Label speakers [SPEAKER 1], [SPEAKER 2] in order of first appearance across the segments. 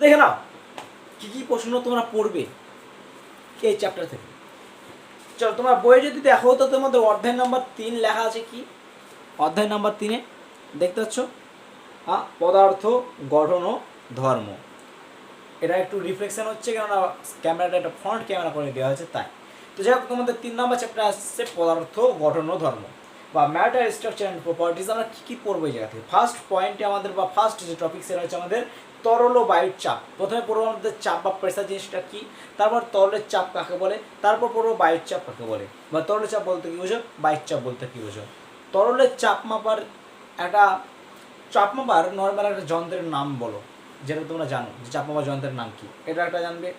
[SPEAKER 1] দেখে নাও, কী কী প্রশ্ন তোমরা পড়বে এই চ্যাপ্টার থেকে। চলো, তোমার বইয়ে যদি দেখো, তো তোমাদের অধ্যায় নাম্বার তিন লেখা আছে কি? অধ্যায় নাম্বার তিনে, দেখতে পাচ্ছ? পদার্থ, গঠন ও ধর্ম। এটা একটু রিফ্লেকশন হচ্ছে, কেননা ক্যামেরাটা একটা ফ্রন্ট ক্যামেরা করে দেওয়া হয়েছে, তাই। তো যাই হোক, তোমাদের তিন নম্বর চ্যাপ্টার আসছে, পদার্থ, গঠন ও ধর্ম। বা ম্যাটার স্ট্রাকচার অ্যান্ড প্রপার্টিজ আমরা কী কী পড়ব এই জায়গা থেকে? ফার্স্ট পয়েন্টে আমাদের বা ফার্স্ট যে টপিক সেটা হচ্ছে আমাদের তরল ও বায়ুর চাপ। প্রথমে পড়ব আমাদের চাপ বা প্রেসার জিনিসটা কী? তারপর তরলের চাপ কাকে বলে? তারপর পড়ব বায়ুর চাপ কাকে বলে? বা তরলের চাপ বলতে কী বোঝো? বায়ুর চাপ বলতে কী বোঝো? তরলের চাপ মাপার একটা, চাপ মাপার নর্মাল একটা যন্ত্রের নাম বলো, যেটা তোমরা জানো। যে চাপ মাপার যন্ত্রের নাম কি? এটা একটা জানবে।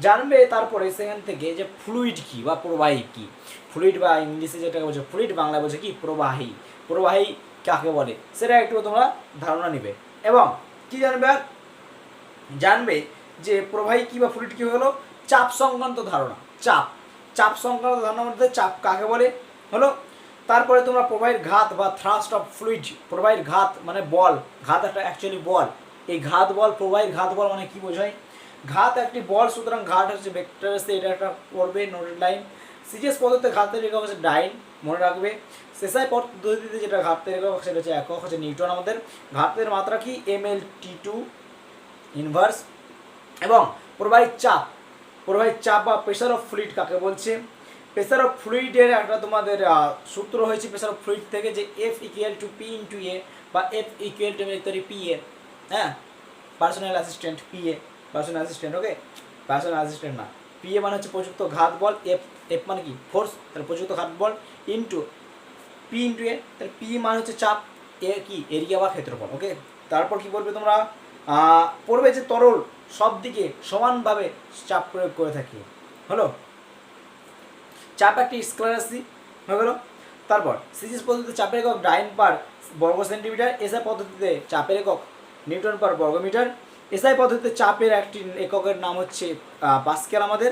[SPEAKER 1] জানবে তারপরে সেখান থেকে যে ফ্লুইড কি বা প্রবাহী কি? ফ্লুইড বা ইংলিশে যেটাকে বলছে ফ্লুইড বাংলায় বলছে কি? প্রবাহী। প্রবাহী কাকে বলে? সেটা একটু তোমরা ধারণা নিবে। এবং কি জানবে আর? জানবে যে প্রবাহী কি বা ফ্লুইড কী হলো? চাপ সংক্রান্ত ধারণা। চাপ। চাপ সংক্রান্ত ধারণার মধ্যে চাপ কাকে বলে? হলো তারপরে তোমরা প্রবাহের ঘাত বা থ্রাস্ট অফ ফ্লুইড প্রবাহের ঘাত মানে বল। ঘাত একটা অ্যাকচুয়ালি বল। এই ঘাত বল, প্রবাহের ঘাত বল মানে কি বোঝায়? ঘাত একটি বল, সুতরাং ঘাট হচ্ছে ভেক্টর এটা একটা পড়বে নোটেড লাইন সিজিএস পদ্ধতিতে ঘাতের একক হচ্ছে ডাইন, মনে রাখবে। সেসাই পদ্ধতিতে যেটা ঘাতের একক সেটা হচ্ছে একক, হচ্ছে নিউটন আমাদের। ঘাতের মাত্রা কি? M L T two inverse এবং প্রবাহিত চাপ প্রবাহিত চাপ বা প্রেশার অফ ফ্লুইড কাকে বলছে? প্রেশার অফ ফ্লুইডের একটা তোমাদের সূত্র হয়েছে প্রেশার অফ ফ্লুইড থেকে যে F equal to P into A বা এফ ইকুয়াল টু তৈরি পি এ হ্যাঁ? Personal assistant P A personal assistant okay personal assistant না। পি এ মানে হচ্ছে প্রযুক্ত ঘাত বল এফ এফ মানে কি? ফোর্স তাহলে প্রযুক্ত ঘাত বল ইন্টু পি ইন্টু এ তাহলে পি মানে হচ্ছে চাপ এ কি? এরিয়া বা ক্ষেত্রফল ওকে তারপর কি বলবে তোমরা? পড়বে যে তরল সব দিকে সমানভাবে চাপ প্রয়োগ করে থাকি। হলো? চাপ একটি স্কেলার রাশি, হয়ে গেল? তারপর সিজিস পদ্ধতিতে চাপের একক ডাইন পার বর্গ সেন্টিমিটার, এসআই পদ্ধতিতে চাপের একক নিউটন পার বর্গমিটার এসআই পদ্ধতিতে চাপের একটি এককের নাম হচ্ছে পাস্কেল আমাদের।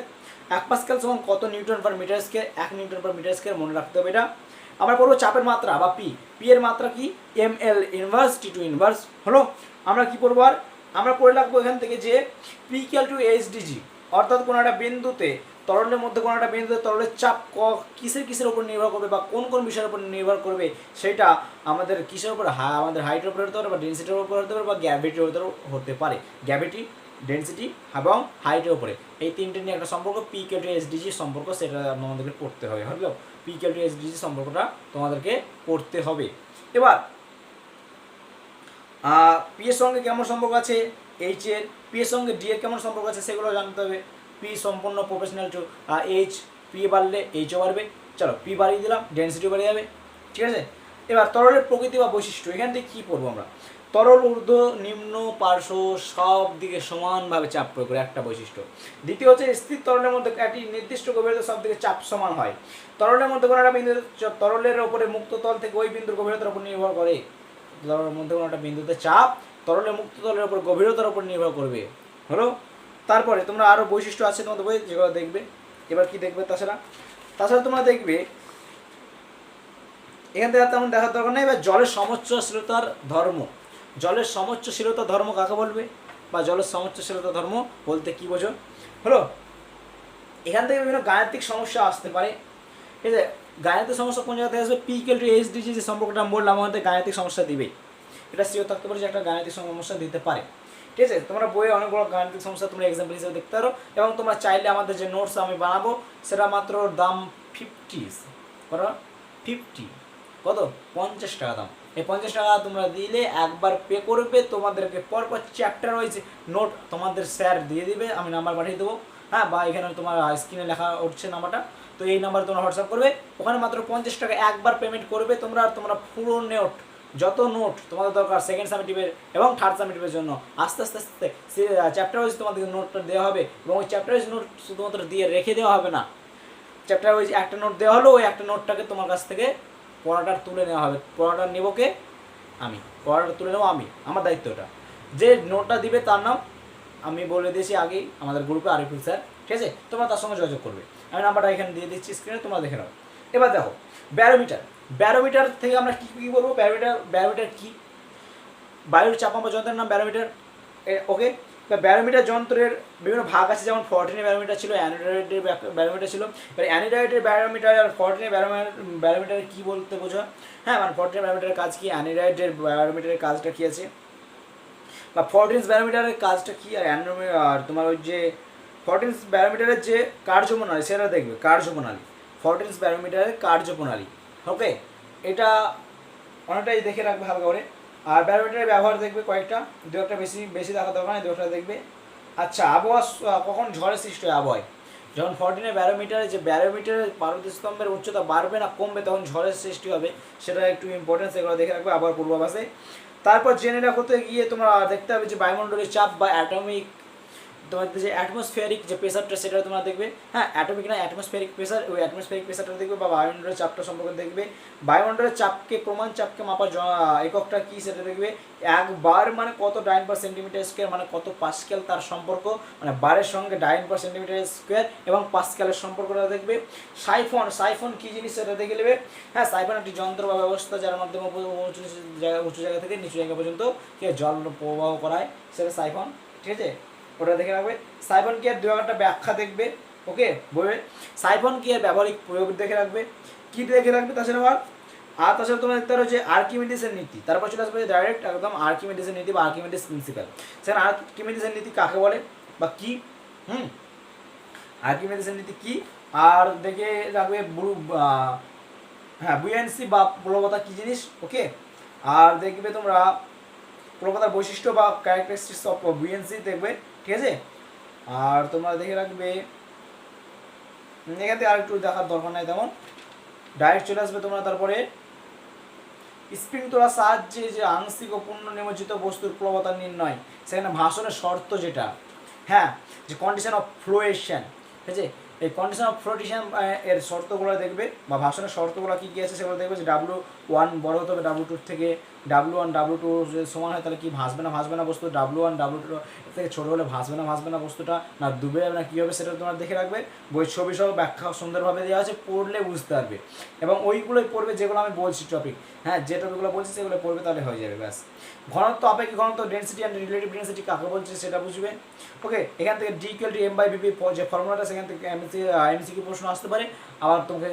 [SPEAKER 1] এক পাস্কেল সমান কত নিউটন পার মিটার স্কেয়ার? এক নিউটন পার মিটার স্কেয়ার মনে রাখতে হবে এটা। আমরা পড়ব চাপের মাত্রা বা পি পি এর মাত্রা কি? M L inverse T two inverse হলো? আমরা কি করব আর? আমরা করে রাখব এখান থেকে যে পি ইকুয়াল টু এইচডিজি অর্থাৎ কোনো একটা বিন্দুতে তরলের মধ্যে কোনো একটা বিন্দুতে তরলের চাপ ক কিসের কিসের উপর নির্ভর করবে বা কোন কোন বিষয়ের উপর নির্ভর করবে সেটা আমাদের কিসের উপর? আমাদের হাইটের উপর হতে পারে বা ডেন্সিটির উপর হতে পারে বা গ্র্যাভিটির উপর হতে পারে। গ্র্যাভিটি ডেন্সিটি এবং হাইটের উপরে। এই তিনটে নিয়ে একটা সম্পর্ক পি কে টু এসডিজি সম্পর্ক সেটা আমাদেরকে পড়তে হবে। হলো পি কে টু এসডিজি সম্পর্কটা তোমাদেরকে পড়তে হবে। এবার পি এর সঙ্গে কেমন সম্পর্ক আছে? এইচ এর পি এর সঙ্গে ডি এর কেমন সম্পর্ক আছে সেগুলো জানতে হবে। পি সম্পূর্ণ প্রফেশনাল এইচ পি বাড়লে এইচও বাড়বে। চলো পি বাড়িয়ে দিলাম ডেন্সিটি বেড়ে যাবে। ঠিক আছে? এবার তরলের প্রকৃতি বা বৈশিষ্ট্য, এখান থেকে কী পড়ব আমরা? তরল, ঊর্ধ্ব, নিম্ন, পার্শ্ব সব দিকে সমানভাবে চাপ প্রয়োগ করে একটা বৈশিষ্ট্য। দ্বিতীয় হচ্ছে স্থির তরলের মধ্যে একটি নির্দিষ্ট গভীরতা সব দিকে চাপ সমান হয়। তরলের মধ্যে কোনো একটা বিন্দু, তরলের ওপরে মুক্ত তল থেকে ওই বিন্দুর গভীরতার উপর নির্ভর করে। তরলের মধ্যে কোনো একটা বিন্দুতে চাপ তরলের মুক্ত তলের উপর গভীরতার উপর নির্ভর করবে। হলো? তারপরে তোমরা আরও বৈশিষ্ট্য আছে তোমাদের বই যেগুলো দেখবে। এবার কি দেখবে তাছাড়া? তাছাড়া তোমরা দেখবে, এখান থেকে তেমন দেখার দরকার নেই। এবার জলের সমোচ্চশীলতার ধর্ম। জলের সমোচ্চশীলতা ধর্ম কাকে বলবে? বা জলের সমোচ্চশীলতা ধর্ম বলতে কি বোঝো? হলো? এখান থেকে বিভিন্ন গাণিতিক সমস্যা আসতে পারে। ঠিক আছে গাণিতিক সমস্যা কোন জায়গা থেকে আসবে পিকেল টু এইচডিজি যে সম্পর্কটা আমি বললাম আমাদের গাণিতিক সমস্যা দিবেই এটা সিও থাকতে পারে যে একটা গাণিতিক সমস্যা দিতে পারে। ঠিক আছে? তোমরা বইয়ে অনেকগুলো গাণিতিক সমস্যা তোমরা এক্সাম্পল হিসেবে দেখতে পারো এবং তোমরা চাইলে আমাদের যে নোটস আমি বানাবো, সেটা মাত্র দাম ফিফটি কত? ফিফটি কত? পঞ্চাশ টাকা দাম। এই পঞ্চাশ টাকা তোমরা দিলে একবার পে করবে, তোমাদেরকে পরপর চ্যাপ্টার ওয়াইজ নোট তোমাদের স্যার দিয়ে দিবে, আমি নাম্বার পাঠিয়ে দেবো। হ্যাঁ বা এখানে তোমার স্ক্রিনে লেখা উঠছে নাম্বারটা। তো এই নাম্বারে তোমরা হোয়াটসঅ্যাপ করবে। ওখানে মাত্র পঞ্চাশ টাকা একবার পেমেন্ট করবে তোমরা আর তোমরা পুরো নোট যত নোট তোমাদের দরকার সেকেন্ড সামিটিভের এবং থার্ড সামিটিভের জন্য। আস্তে আস্তে আস্তে চ্যাপ্টার ওয়াইজ তোমাদেরকে নোটটা দেওয়া হবে এবং ওই চ্যাপ্টার ওয়াইজ নোট শুধুমাত্র দিয়ে রেখে দেওয়া হবে না। চ্যাপ্টার ওয়াইজ একটা নোট দেওয়া হলো, ওই একটা নোটটাকে তোমার কাছ থেকে পড়াটা তুলে নেওয়া হবে। পড়াটা নেব কে? আমি। পড়াটা তুলে নেব আমি। আমার দায়িত্ব ওটা যে নোটটা দিবে তার নাম আমি বলে দিয়েছি আগেই আমাদের গ্রুপে আরিফুল স্যার, ঠিক আছে? তোমরা তার সঙ্গে যোগাযোগ করবে। আমি নাম্বারটা এখানে দিয়ে দিচ্ছি স্ক্রিনে তোমরা দেখে নাও। এবার দেখো ব্যারোমিটার ব্যারোমিটার থেকে আমরা কী কী বলব? ব্যারোমিটার ব্যারোমিটার কী? বায়ুর চাপাম্প যন্ত্রের নাম ব্যারোমিটার ওকে ব্যারোমিটার যন্ত্রের বিভিন্ন ভাগ আছে, যেমন ফর্টিনের ব্যারোমিটার ছিল অ্যানোডাইটের ব্যারোমিটার ছিল। এবার অ্যানোডাইটের ব্যারোমিটার আর ফর্টিনের ব্যারোমিটার কী বলতে বোঝো? হ্যাঁ মানে ফর্টিনের ব্যারোমিটারের কাজ কী? অ্যানোডাইটের ব্যারোমিটারের কাজটা কী আছে? বা ফর্টিন্স ব্যারোমিটারের কাজটা কি? আর অ্যানোমি আর তোমার ওই যে ফর্টিন্স ব্যারোমিটারের যে কার্যপ্রণালী, সেটা দেখবে, কার্যপ্রণালী। ফর্টিন্স ব্যারোমিটারের কার্যপ্রণালী ওকে এটা অনেকটাই দেখে রাখবে হালকা করে। আর ব্যারোমিটারের ব্যবহার দেখবে কয়েকটা দু একটা বেশি বেশি দেখা দরকার নেই দু একটা দেখবে। আচ্ছা আবহাওয়া কখন ঝড়ের সৃষ্টি হয় আবহাওয়ায়? যখন ফর্টিনের ব্যারোমিটারে যে ব্যারোমিটারের পার্বত্য স্তম্ভের উচ্চতা বাড়বে না, কমবে, তখন ঝড়ের সৃষ্টি হবে। সেটা একটু ইম্পর্টেন্স এগুলো দেখে রাখবে আবার পূর্বাভাসে। তারপর জেনে রাখতে গিয়ে তোমরা দেখতে হবে যে বায়ুমণ্ডলের চাপ বা অ্যাটমিক তোমার যে অ্যাটমসফিয়ারিক যে প্রেসারটা সেটা তোমরা দেখবে। হ্যাঁ অ্যাটমিক না অ্যাটমসফিয়ারিক প্রেসার ওই অ্যাটমসফিয়ারিক প্রেসারটা দেখবে বা বায়ুমণ্ডলের চাপটা সম্পর্কে দেখবে। বায়ুমণ্ডলের চাপকে প্রমাণ চাপকে মাপার এককটা কী সেটা দেখবে। একবার মানে কত ডাইন পার সেন্টিমিটার স্কোয়ার মানে কত পাস্কেল তার সম্পর্ক মানে বারের সঙ্গে ডাইন পার সেন্টিমিটার স্কোয়ার এবং পাসকেলের সম্পর্কটা দেখবে। সাইফন সাইফন কী জিনিস সেটা দেখে নেবে? হ্যাঁ সাইফন একটি যন্ত্র বা ব্যবস্থা যার মাধ্যমে উঁচু জায়গা উঁচু জায়গা থেকে নিচু জায়গা পর্যন্ত জল প্রবাহ করায়, সেটা সাইফন, ঠিক আছে? ওটা দেখে রাখবে। সাইফন কেয়ার দু একটা ব্যাখ্যা দেখবে? ওকে? বইয়ে। সাইফন কেয়ার ব্যবহারিক প্রয়োগ দেখে রাখবে? কি দেখে রাখবে তাছাড়া আবার আর তাছাড়া তোমার দেখতে যে আর্কিমিডিসের নীতি। তারপর চলে আসবে ডাইরেক্ট একদম আর্কিমিডিসের নীতি বা আর্কিমিডিস প্রিন্সিপাল সেখানে আর্কিমিডিসের নীতি কাকে বলে? বা কি? হুম? আর্কিমিডিসের নীতি কি? আর দেখে রাখবে ব্লু হ্যাঁ বুয়েন্সি বা প্রবলতা কী জিনিস? ওকে? আর দেখবে তোমরা প্রবলতার বৈশিষ্ট্য বা ক্যারেক্টারিস্টিক্স অফ বুয়েন্সি দেখবে। ঠিক আছে? আর তোমরা দেখে রাখবে, এখান থেকে আর একটু দেখার দরকার নাই তেমন। ডাইরেক্ট চলে আসবে তোমরা তারপরে। স্প্রিং তোলার সাহায্যে যে আংশিক ও পূর্ণ নিমজ্জিত বস্তুর প্রবতা নির্ণয়, সেখানে ভাষণের শর্ত যেটা। হ্যাঁ যে কন্ডিশন অফ ফ্লোয়েশন ঠিক আছে? এই কন্ডিশন অফ ফ্লোটেশন এর শর্তগুলো দেখবে, বা ভাষণের শর্তগুলো কী কী আছে সেগুলো দেখবে, যে ডাব্লু ওয়ান বড় হতে হবে ডাব্লু টুর থেকে ডাব্লু ওয়ান ডাব্লু টু সমান হয় তাহলে কি ভাসবে না ভাসবে না বস্তু ডাব্লু ওয়ান ডাব্লু টু থেকে ছোটো হলে ভাসবে না ভাসবে না বস্তুটা? না ডুবে যাবে না কী হবে সেটা তোমরা দেখে রাখবে। বই ছবি সহ ব্যাখ্যা সুন্দরভাবে দেওয়া আছে, পড়লে বুঝতে পারবে। এবং ওইগুলোই পড়বে যেগুলো আমি বলছি টপিক হ্যাঁ যে টপিকগুলো বলছি সেগুলো পড়বে তাহলে হয়ে যাবে, ব্যাস। ঘনত্ব আপেক্ষিক ঘনত্ব ডেন্সিটি অ্যান্ড রিলেটিভ ডেন্সিটি কাকে বলছে সেটা বুঝবে? ওকে এখান থেকে D two M by BP যে ফর্মুলাটা সেখান থেকে এমসি কি প্রশ্ন আসতে পারে। আবার তোমাকে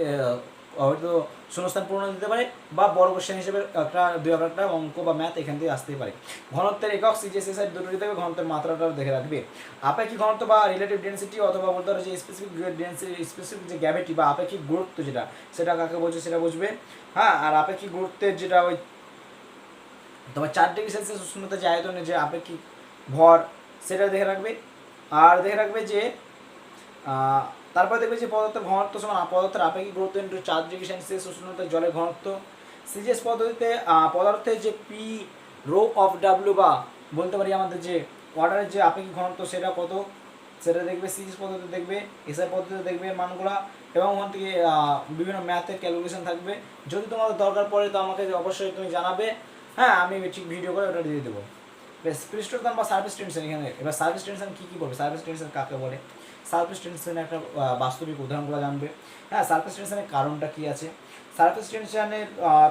[SPEAKER 1] হয়তো শূন্যস্থান পূর্ণ দিতে পারে বা বড় কোশ্চেন হিসেবে একটা, দুই একটা অঙ্ক বা ম্যাথ এখান থেকে আসতেই পারে। ঘনত্বের একক সিজিএসএস দুটো দিতে হবে ঘনত্বের মাত্রাটাও দেখে রাখবে। আপেক্ষিক ঘনত্ব বা রিলেটিভ ডেন্সিটি অথবা বলতে যে স্পেসিফিক ডেন্সিটি স্পেসিফিক যে গ্যাভিটি বা আপেক্ষিক গুরুত্ব যেটা, সেটা কাকে বলছে সেটা বুঝবে। হ্যাঁ আর আপেক্ষিক গুরুত্বের যেটা ওই তোমার চার ডিগ্রি সেলসিয়াস উষ্ণতা যে আয়তনে যে আপেক্ষিক ভর, সেটা দেখে রাখবে। আর দেখে রাখবে যে তারপর দেখবে যে পদার্থের ঘনত্ব সমান পদার্থের আপেক্ষিক গুরুত্ব ইন্টু চার ডিগ্রি সেলসিয়াস উষ্ণতা জলের ঘনত্ব। সিজিএস পদ্ধতিতে পদার্থের যে পি রো অফ ডাব্লিউ বা বলতে পারি আমাদের যে ওয়াটারের যে আপেক্ষিক ঘনত্ব সেটা কত? সেটা দেখবে সিজিএস পদ্ধতি দেখবে এসআই পদ্ধতিতে দেখবে মানগুলা এবং ওখান থেকে বিভিন্ন ম্যাথের ক্যালকুলেশন থাকবে। যদি তোমাদের দরকার পড়ে তো আমাকে অবশ্যই তুমি জানাবে। হ্যাঁ আমি ঠিক ভিডিও করে ওটা দিয়ে দেবো। বেশ পৃষ্ঠটান বা সার্ভিস টেনশন এখানে। এবার সার্ভিস টেনশন কী কী বলবে? সার্ভিস টেনশন কাকে বলে? সার্ভিস টেনশনের একটা বাস্তবিক উদাহরণগুলো জানবে। হ্যাঁ সার্ভিস টেনশনের কারণটা কী আছে? সার্ভিস টেনশনের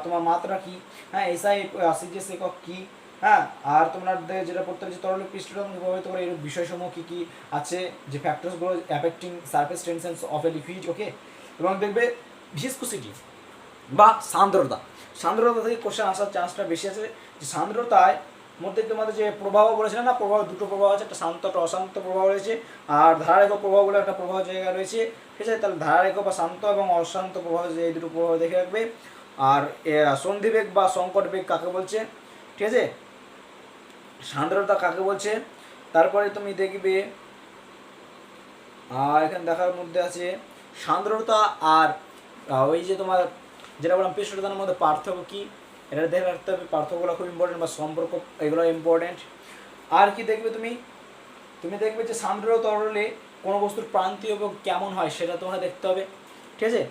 [SPEAKER 1] তোমার মাত্রা কী? হ্যাঁ এসআই সিজিএস একক কী? হ্যাঁ আর তোমার দে- যেটা পড়তে হবে যে তরলের পৃষ্ঠটান প্রভাবিত করে এর বিষয়সমূহ কী কী আছে? যে ফ্যাক্টরসগুলো affecting surface tension of a liquid okay এবং দেখবে ভিসকুসিটি বা সান্দ্রতা। সান্দ্রতা থেকে কোশ্চেন আসার চান্সটা বেশি আছে। যে সান্দ্রতায় মধ্যে তোমাদের যে প্রভাব বলেছিলাম না প্রভাব দুটো প্রভাব আছে, একটা শান্ত, একটা অশান্ত প্রভাব রয়েছে, আর ধারারেখ প্রভাব বলে একটা প্রভাব জায়গা রয়েছে, ঠিক আছে? তাহলে ধারারেখ বা শান্ত এবং অশান্ত প্রভাব যে এই দুটো প্রভাব দেখে রাখবে। আর সন্ধিবেগ বা সংকট বেগ কাকে বলছে? ঠিক আছে? সান্দ্রতা কাকে বলছে? তারপরে তুমি দেখবে আর এখানে দেখার মধ্যে আছে সান্দ্রতা আর ওই যে তোমার, যেটা বললাম পৃষ্ঠতার মধ্যে পার্থক্য কি? এটা দেখে রাখতে হবে, পার্থক্যগুলো খুব ইম্পর্টেন্ট বা সম্পর্ক, এগুলো ইম্পর্টেন্ট আর কি দেখবে তুমি? তুমি দেখবে যে সান্দ্র তরলে কোনো বস্তুর প্রান্তীয় বেগ কেমন হয় সেটা তোমাকে দেখতে হবে, ঠিক আছে?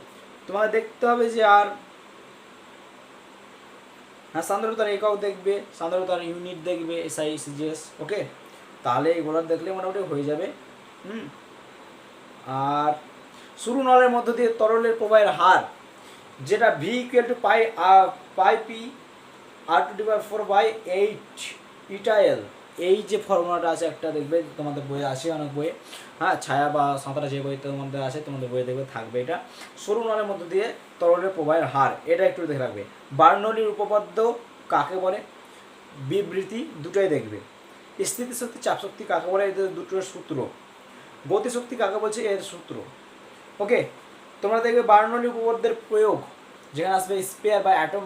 [SPEAKER 1] তোমাকে দেখতে হবে যে আর হ্যাঁ সান্দ্রতার একক দেখবে সান্দ্রতার ইউনিট দেখবে এসআই সিজিএস ওকে তাহলে এগুলো দেখলে মোটামুটি হয়ে যাবে, হুম? আর শুরু নলের মধ্য দিয়ে তরলের প্রবাহের হার যেটা V equal to pi pi P R two divide four by eight eta L এই যে ফর্মুলাটা আছে একটা দেখবে, তোমাদের বইয়ে আছে অনেক বইয়ে হ্যাঁ ছায়া বা সাঁতারা যে বই তোমাদের আছে, তোমাদের বইয়ে দেখবে থাকবে এটা। সরু নলের মধ্যে দিয়ে তরলের প্রবাহের হার, এটা একটু দেখে রাখবে। বার্নলির উপপাদ্য কাকে বলে? বিবৃতি দুটোই দেখবে। স্থিতিশক্তি, চাপশক্তি কাকে বলে? এদের দুটোর সূত্র। গতিশক্তি কাকে বলছে? এর সূত্র। ওকে? তোমরা দেখবে বার্নলি উপপাদ্যের প্রয়োগ, যেখানে আসবে স্পেয়ার বা অ্যাটম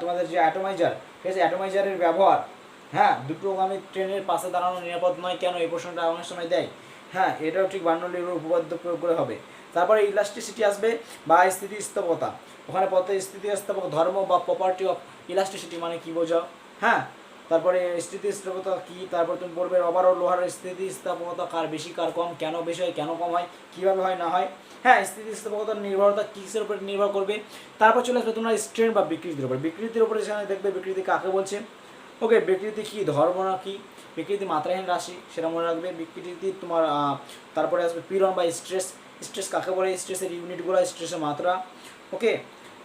[SPEAKER 1] তোমাদের যে অ্যাটোমাইজার ঠিক আছে? অ্যাটোমাইজারের ব্যবহার। হ্যাঁ দুটোগামী ট্রেনের পাশে দাঁড়ানো নিরাপদ নয় কেন? এই প্রশ্নটা অনেক সময় দেয়। হ্যাঁ এটাও ঠিক বার্নলির উপপাদ্য প্রয়োগ করে হবে। তারপরে ইলাস্টিসিটি আসবে বা স্থিতিস্থাপকতা। ওখানে পথে স্থিতিস্থাপক ধর্ম বা প্রপার্টি অফ ইলাস্টিসিটি মানে কি বোঝাও? হ্যাঁ তারপরে স্থিতিস্থাপকতা কি? তারপর তুমি পড়বে রবার ও লোহার স্থিতিস্থাপকতা কার বেশি, কার কম, কেন বেশি হয়, কেন কম হয়, কীভাবে হয়, না হয়? হ্যাঁ স্থিতিস্থাপকতার নির্ভরতা কিসের উপর নির্ভর করবে? তারপর চলে আসবে তোমার স্ট্রেন বা বিকৃতির উপর। বিকৃতির উপরে সেখানে দেখবে বিকৃতি কাকে বলছে? ওকে বিকৃতি কি? ধর্ম না কি? বিকৃতি মাত্রাহীন রাশি, সেটা মনে রাখবে। বিকৃতি তোমার তারপরে আসবে পীড়ন বা স্ট্রেস স্ট্রেস কাকে বলে? স্ট্রেসের ইউনিটগুলো স্ট্রেসের মাত্রা। ওকে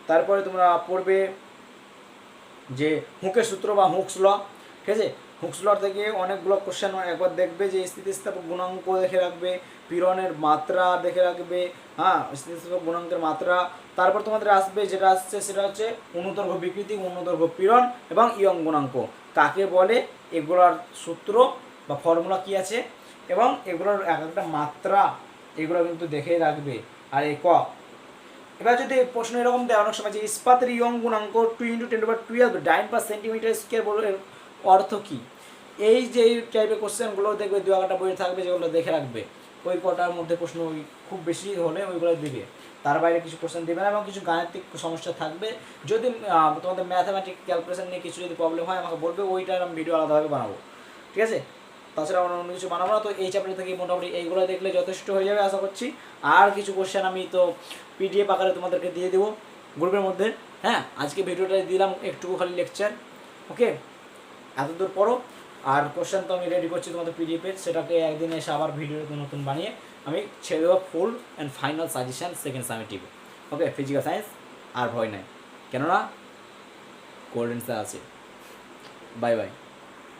[SPEAKER 1] তারপরে তোমরা পড়বে যে হুকের সূত্র বা হুকস ল, ঠিক আছে? হুকস ল থেকে অনেকগুলো কোশ্চেন একবার দেখবে যে স্থিতিস্থাপক গুণাঙ্ক দেখে রাখবে, পীড়নের মাত্রা দেখে রাখবে হ্যাঁ স্থিতিস্থাপক গুণাঙ্কের মাত্রা। তারপর তোমাদের আসবে যেটা আসছে সেটা হচ্ছে অনুদৈর্ঘ্য বিকৃতি অনুদৈর্ঘ্য পীড়ন এবং ইয়ং গুণাঙ্ক। কাকে বলে? এগুলোর সূত্র বা ফর্মুলা কি আছে? এবং এগুলোর এক একটা মাত্রা এগুলো কিন্তু দেখে রাখবে। আর এই ক? এবার যদি প্রশ্ন এরকম দেয়, অনেক সময় যে ইস্পাতের ইয়ং গুণাঙ্ক two into ten over twelve dyne per centimetre square বলে অর্থ কী? এই যে টাইপের কোশ্চেনগুলো দেখবে দু একটা বই থাকবে, যেগুলো দেখে রাখবে। ওই কটার মধ্যে প্রশ্ন ওই খুব বেশি হলে ওইগুলো দিবে। তার বাইরে কিছু কোশ্চেন দেবে না এবং কিছু গাণিতিক সমস্যা থাকবে। যদি তোমাদের ম্যাথামেটিক ক্যালকুলেশন নিয়ে কিছু যদি প্রবলেম হয়, আমাকে বলবে, ওইটার আমি ভিডিও আলাদাভাবে বানাবো। ঠিক আছে? তাছাড়া অন্য কিছু বানাবো না, তো এই চ্যাপ্টার থেকে মোটামুটি এইগুলো দেখলে যথেষ্ট হয়ে যাবে আশা করছি। আর কিছু কোশ্চেন আমি তো পিডিএফ আকারে তোমাদেরকে দিয়ে দেবো গ্রুপের মধ্যে। হ্যাঁ আজকে ভিডিওটা দিলাম একটু খালি লেকচার ওকে এতদূর পড়ো আর কোশ্চেন তো আমি রেডি করছি তোমাদের পিডিএফের সেটাকে একদিন এসে আবার ভিডিও নতুন বানিয়ে আমি ছেড়ে দেবো full and final suggestion second summative okay physical science আর ভয় নাই। কেননা কোল্ড আছে। Bye bye